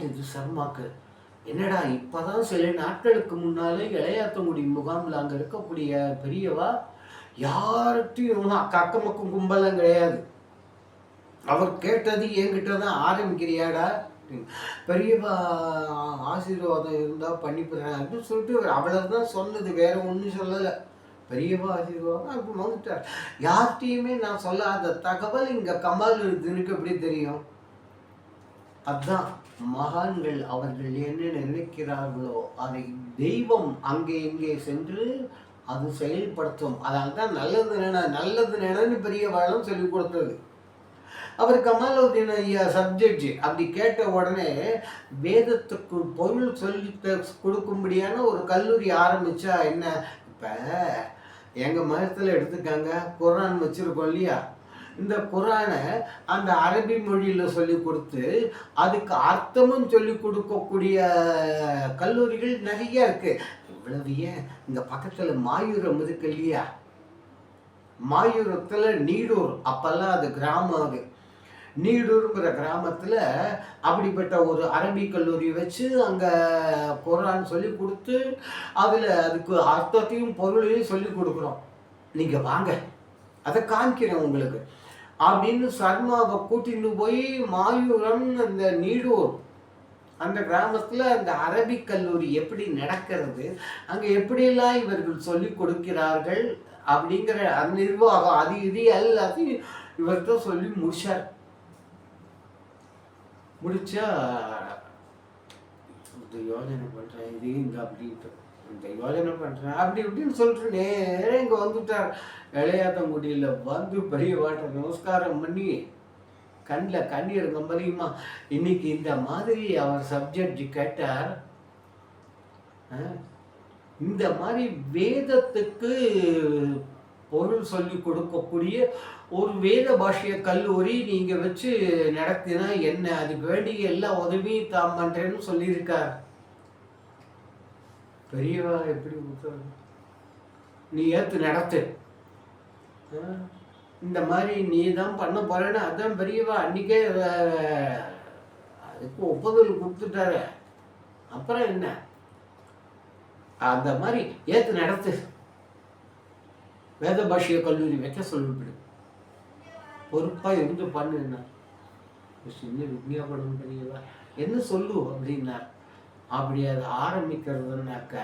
ஓட்டுது சர்மாக்கு. என்னடா இப்பதான் சில நாட்களுக்கு முன்னாலே இளையாத்தங்குடி முகாமில் அங்கே இருக்கக்கூடிய பெரியவா? யார்கிட்டையும் அக்கம் பக்கம் கும்பலாம் கிடையாது. அவர் கேட்டது என்கிட்ட தான் ஆரம்பிக்கிறியாடா? பெரியவா ஆசீர்வாதம் இருந்தால் பண்ணிப்படுறேன் அப்படின்னு சொல்லிட்டு தான் சொன்னது வேற ஒன்றும் சொல்லலை. பெரியவா ஆசீர்வாதம் அப்படி வந்துட்டார். யார்கிட்டையுமே நான் சொல்லாத தகவல் இங்கே கமல் இருக்குன்னு எப்படி தெரியும்? அதான் மகான்கள் அவர்கள் என்ன நினைக்கிறார்களோ அதை தெய்வம் அங்கே இங்கே சென்று அது செயல்படுத்தும். அதனால தான் நல்லது நினை நல்லது நினைன்னு பெரிய வாழும் சொல்லிக் கொடுத்தது. அவர் கமாலுதீன் ஐயா சப்ஜெக்ட் அப்படி கேட்ட உடனே வேதத்துக்கு பொருள் சொல்லி கொடுக்கும்படியான ஒரு கல்லூரி ஆரம்பிச்சா என்ன? இப்போ எங்கள் மதத்தில் எடுத்துக்காங்க குரான் வச்சுருக்கோம் இல்லையா? இந்த குரானை அந்த அரபி மொழியில் சொல்லி கொடுத்து அதுக்கு அர்த்தமும் சொல்லி கொடுக்கக்கூடிய கல்லூரிகள் நிறைய இருக்கு. இவ்வளவு ஏன்? இங்க பக்கத்தில் மாயூரம் இருக்கு இல்லையா? மாயூரத்தில் நீடூர் அப்பெல்லாம் அது கிராமம் அது. நீடூருங்கிற கிராமத்தில் அப்படிப்பட்ட ஒரு அரபி கல்லூரி வச்சு அங்கே குரான் சொல்லி கொடுத்து அதில் அதுக்கு அர்த்தத்தையும் பொருளையும் சொல்லி கொடுக்குறோம். நீங்கள் வாங்க அதை காமிக்கிறேன் உங்களுக்கு. அப்படின்னு சர்மாவை கூட்டிட்டு போய் மாயூரம் அந்த நீடூர் அந்த கிராமத்தில் அந்த அரபிக் கல்லூரி எப்படி நடக்கிறது அங்கே எப்படியெல்லாம் இவர்கள் சொல்லிக் கொடுக்கிறார்கள் அப்படிங்கிற அந்த நிர்வாகம் அது இது எல்லாத்தையும் இவர்கிட்ட சொல்லி முடிச்சார். முடிச்சா யோஜனை பண்ணுறேன் இது இங்கே அப்படின்ட்டு. இந்த யோஜனை பண்ணுறேன் அப்படி இப்படின்னு சொல்லிட்டு நேரே இங்கே வந்துட்டார். இளையாத்தங்குடியில் வந்து பெரிய வாட்டர் நமஸ்காரம் பண்ணி கண்ணில் கண்ணீர் கம்பளியுமா? இன்னைக்கு இந்த மாதிரி அவர் சப்ஜெக்ட் கேட்டார். இந்த மாதிரி வேதத்துக்கு பொருள் சொல்லி கொடுக்கக்கூடிய ஒரு வேத பாஷைய கல்லூரி நீங்கள் வச்சு நடத்தினா என்ன? அதுக்கு வேண்டிய எல்லா உதவியும் தான் பண்ணுறேன்னு சொல்லியிருக்கார். பெரியவா எப்படி உத்தரவு? நீ ஏத்து நடத்து. இந்த மாதிரி நீ தான் பண்ண போறேன்னு அதான் பெரியவா. அன்னைக்கே அதுக்கு ஒப்புதல் கொடுத்துட்டாரு. அப்புறம் என்ன? அந்த மாதிரி ஏத்து நடத்து. வேத பாஷிய கல்லூரி வைக்க சொல்லிவிடு. பொறுப்பா இருந்து பண்ணுன்னா சின்ன விஞ்ஞாபனம் பெரியவா. என்ன சொல்லு அப்படின்னார் அப்படி அது ஆரம்பிக்கிறதுனாக்க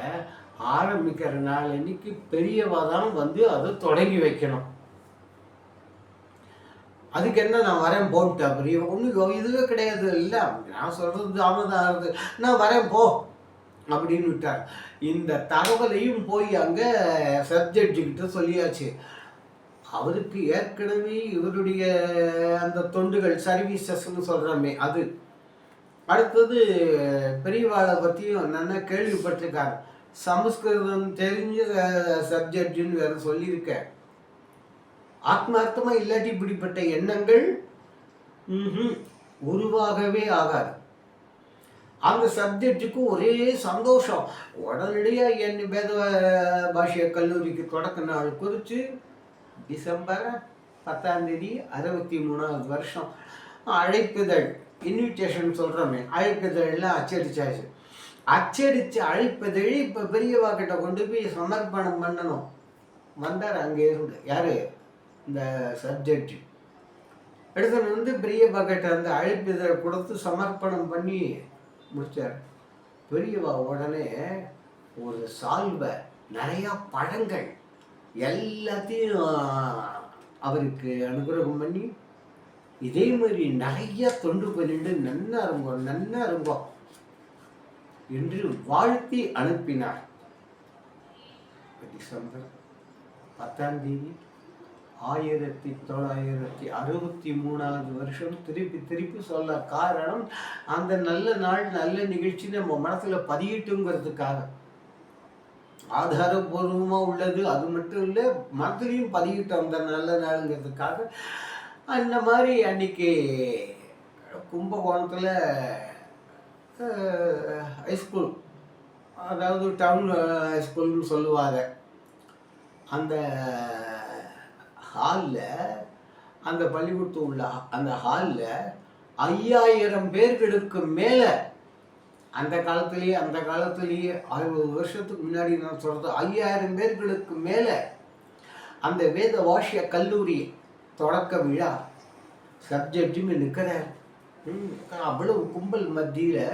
ஆரம்பிக்கிற நாள் அன்னைக்கு பெரியவா தான் வந்து அதை தொடங்கி வைக்கணும். அதுக்கு என்ன நான் வரேன் போட்டு பெரிய ஒன்றும் இதுவே கிடையாது இல்லை. நான் சொல்கிறது தாமதம் ஆகுது. நான் வரேன் போ அப்படின்னு விட்டார். இந்த தகவலையும் போய் அங்கே சப்ஜெக்டுக்கிட்ட சொல்லியாச்சு. அவருக்கு ஏற்கனவே இவருடைய அந்த தொண்டுகள் சர்வீசஸ்ன்னு சொல்கிறோமே அது. அடுத்தது பெரியவாளை பற்றியும் என்னென்ன கேள்விப்பட்டிருக்கார். சமஸ்கிருதம் தெரிஞ்ச சப்ஜெக்டுன்னு வேற சொல்லியிருக்கேன் ஆத்மார்த்தமாக இல்லாட்டி இப்படிப்பட்ட எண்ணங்கள்? உருவாகவே ஆகாது. அந்த சப்ஜெக்டுக்கு ஒரே சந்தோஷம். உடனடியாக என் வேத பாஷைய கல்லூரிக்கு தொடக்க நாள் குறித்து டிசம்பர் பத்தாம் தேதி அறுபத்தி மூணாவது வருஷம். அழைப்புதழ் இன்விடேஷன் சொல்கிறோமே அழைப்புதழ்லாம் அச்சடிச்சாச்சு. அச்சடித்து அழைப்பிதழி இப்போ பெரியவா கிட்ட கொண்டு போய் சமர்ப்பணம் பண்ணணும். வந்தார் அங்கே இருந்து. யார்? இந்த சப்ஜெக்ட் எடுத்துன்னு வந்து பெரிய கிட்ட அந்த அழைப்பிதழை கொடுத்து சமர்ப்பணம் பண்ணி முடிச்சார். பெரியவா உடனே ஒரு சால்வை நிறையா பழங்கள் எல்லாத்தையும் அவருக்கு அனுகிரகம் பண்ணி இதே மாதிரி நிறைய தொண்டு பண்ணிட்டு நன்னா இருங்கோ நன்னா இருங்கோ என்று வாழ்த்தி அனுப்பினார். டிசம்பர் பத்தாம் தேதி ஆயிரத்தி தொள்ளாயிரத்தி அறுபத்தி மூணாவது வருஷம் திருப்பி திருப்பி சொல்ல காரணம் அந்த நல்ல நாள் நல்ல நிகழ்ச்சி நம்ம மனசுல பதியிட்டுங்கிறதுக்காக. ஆதாரபூர்வமா உள்ளது அது மட்டும் இல்லை மனசுலையும் பதியிட்டோம் அந்த நல்ல நாளுங்கிறதுக்காக. அந்த மாதிரி அன்னைக்கு கும்பகோணத்தில் ஹைஸ்கூல் அதாவது டவுன் ஹைஸ்கூல்னு சொல்லுவாங்க. அந்த ஹாலில் அந்த பள்ளிக்கூடத்து உள்ள அந்த ஹாலில் ஐயாயிரம் பேர்களுக்கு மேலே அந்த காலத்திலேயே அந்த காலத்திலேயே அறுபது வருஷத்துக்கு முன்னாடி நான் சொல்கிறது ஐயாயிரம் பேர்களுக்கு மேலே அந்த வேத வாஷிய கல்லூரி தொடக்க விழா. சப்ஜெக்டுமே நிற்கிறார் அவ்வளவு கும்பல் மத்தியில்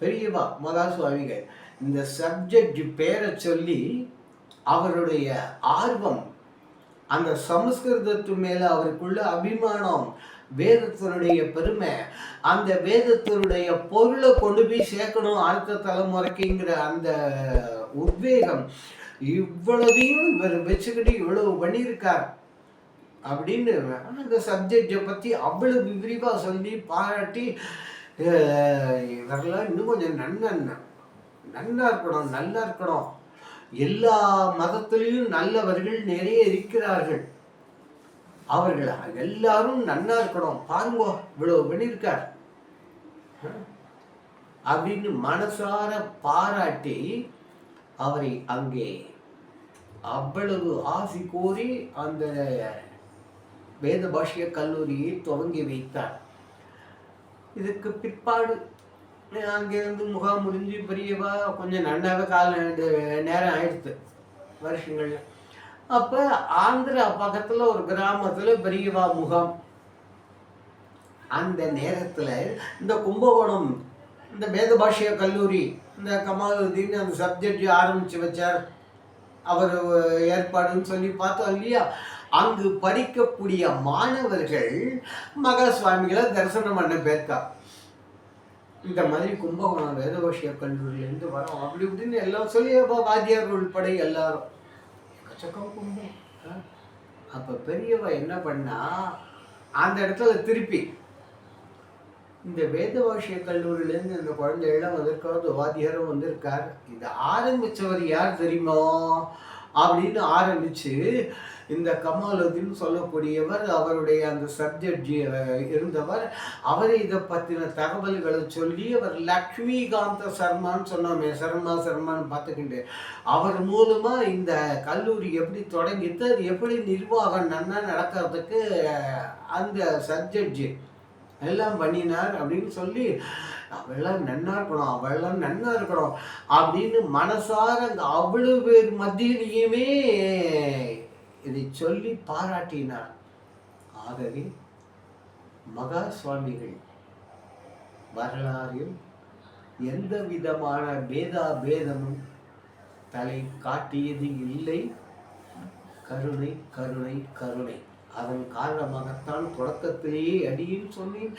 பெரியவா மகா சுவாமிகள் இந்த சப்ஜெக்ட் பேரை சொல்லி அவருடைய ஆர்வம் அந்த சமஸ்கிருதத்து மேல அவருக்குள்ள அபிமானம் வேதத்தினுடைய பெருமை அந்த வேதத்தினுடைய பொருளை கொண்டு போய் சேர்க்கணும் அடுத்த தலைமுறைக்குங்கிற அந்த உத்வேகம் இவ்வளவையும் இவர் வச்சுக்கிட்டு இவ்வளவு பண்ணியிருக்கார். அப்படின்னு அந்த சப்ஜெக்டை பற்றி அவ்வளவு விரிவாக சொல்லி பாராட்டி இவரெல்லாம் இன்னும் கொஞ்சம் நன்ன நல்லா இருக்கணும் நல்லா இருக்கணும். எல்லா மதத்திலையும் நல்லவர்கள் நிறைய இருக்கிறார்கள். அவர்கள் எல்லாரும் நன்னா இருக்கணும். பாருங்க இவ்வளவு பண்ணியிருக்கார். அப்படின்னு மனசார பாராட்டி அவரை அங்கே அவ்வளவு ஆசி கோரி அந்த வேத பாஷ்ய கல்லூரியை துவங்கி வைத்தார். இதுக்கு பிற்பாடு அங்கேருந்து முகாம் முடிஞ்சு பெரியவா கொஞ்சம் நன்னாவே கால நேரம் ஆயிடுத்து வருஷங்கள்ல. அப்போ ஆந்திரா பக்கத்தில் ஒரு கிராமத்தில் பெரியவா முகாம். அந்த நேரத்தில் இந்த கும்பகோணம் இந்த வேத பாஷ்ய கல்லூரி இந்த கமாலுதீன் அந்த சப்ஜெக்ட் ஆரம்பித்து வச்சார். அவர் ஏற்பாடுன்னு சொல்லி பார்த்தோம் இல்லையா? அங்கு படிக்கக்கூடிய மாணவர்கள் மகா சுவாமிகளை தரிசனம் பண்ண பேர்க்கா? இந்த மாதிரி கும்பகோணம் வேதபாஷிய கல்லூரியிலேருந்து வரோம். அப்படி இப்படின்னு எல்லாம் சொல்லி அப்போ வாத்தியார் உள்பட எல்லாரும். எக்கச்சக்கம் கும்பம். அப்போ பெரியவ என்ன பண்ணா அந்த இடத்துல திருப்பி இந்த வேதவாஷிய கல்லூரியிலேருந்து இந்த குழந்தைகள்லாம் வந்திருக்காரு வாத்தியாரும் வந்திருக்கார். இதை ஆரம்பித்தவர் யார் தெரியுமோ? அப்படின்னு ஆரம்பித்து இந்த கமாலுதீன் சொல்லக்கூடியவர் அவருடைய அந்த சப்ஜெக்ட் இருந்தவர். அவர் இதை பற்றின தகவல்களை சொல்லி அவர் லக்ஷ்மிகாந்த சர்மான்னு சொன்னோமே சர்மா சர்மான்னு பார்த்துக்கிண்டு. அவர் மூலமாக இந்த கல்லூரி எப்படி தொடங்கிட்டு அது எப்படி நிர்வாகம் நன்னா நடக்கிறதுக்கு அந்த சப்ஜெக்ட் எல்லாம் பண்ணினார் அப்படின்னு சொல்லி அவெல்லாம் நன்னா இருக்கணும் அவெல்லாம் நன்னா இருக்கணும் அப்படின்னு மனசார அந்த அவ்வளவு பேர் மத்தியிலையுமே இதை சொல்லி பாராட்டினார். ஆகவே மகா சுவாமிகள் வரலாறில் எந்த விதமான பேதா பேதமும் தலை காட்டியது இல்லை. கருணை கருணை கருணை. அதன் காரணமாகத்தான் தொடக்கத்திலேயே அடியில் சொன்னேன்.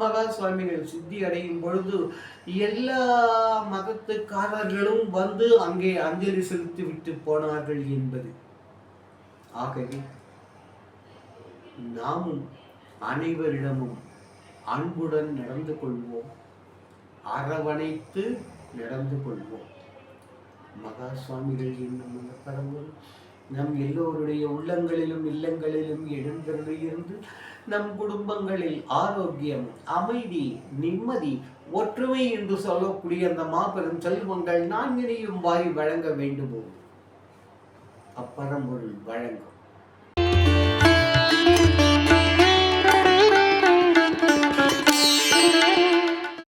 மகா சுவாமிகள் சித்தி அடையும் பொழுது எல்லா மதத்துக்காரர்களும் வந்து அங்கே அஞ்சலி செலுத்தி விட்டு போனார்கள் என்பது. ஆகவே நாமும் அனைவரிடமும் அன்புடன் நடந்து கொள்வோம். அரவணைத்து நடந்து கொள்வோம். மகா சுவாமிகள் என்னும் அந்த கடவுள் நம் எல்லோருடைய உள்ளங்களிலும் இல்லங்களிலும் எழுந்தருளியிருந்து நம் குடும்பங்களில் ஆரோக்கியம் அமைதி நிம்மதி ஒற்றுமை என்று சொல்லக்கூடிய அந்த மாபெரும் செல்வங்கள் நான்கினையும் வாரி வழங்க வேண்டுமோ? அப்பரம்பொருள் வழங்கும்.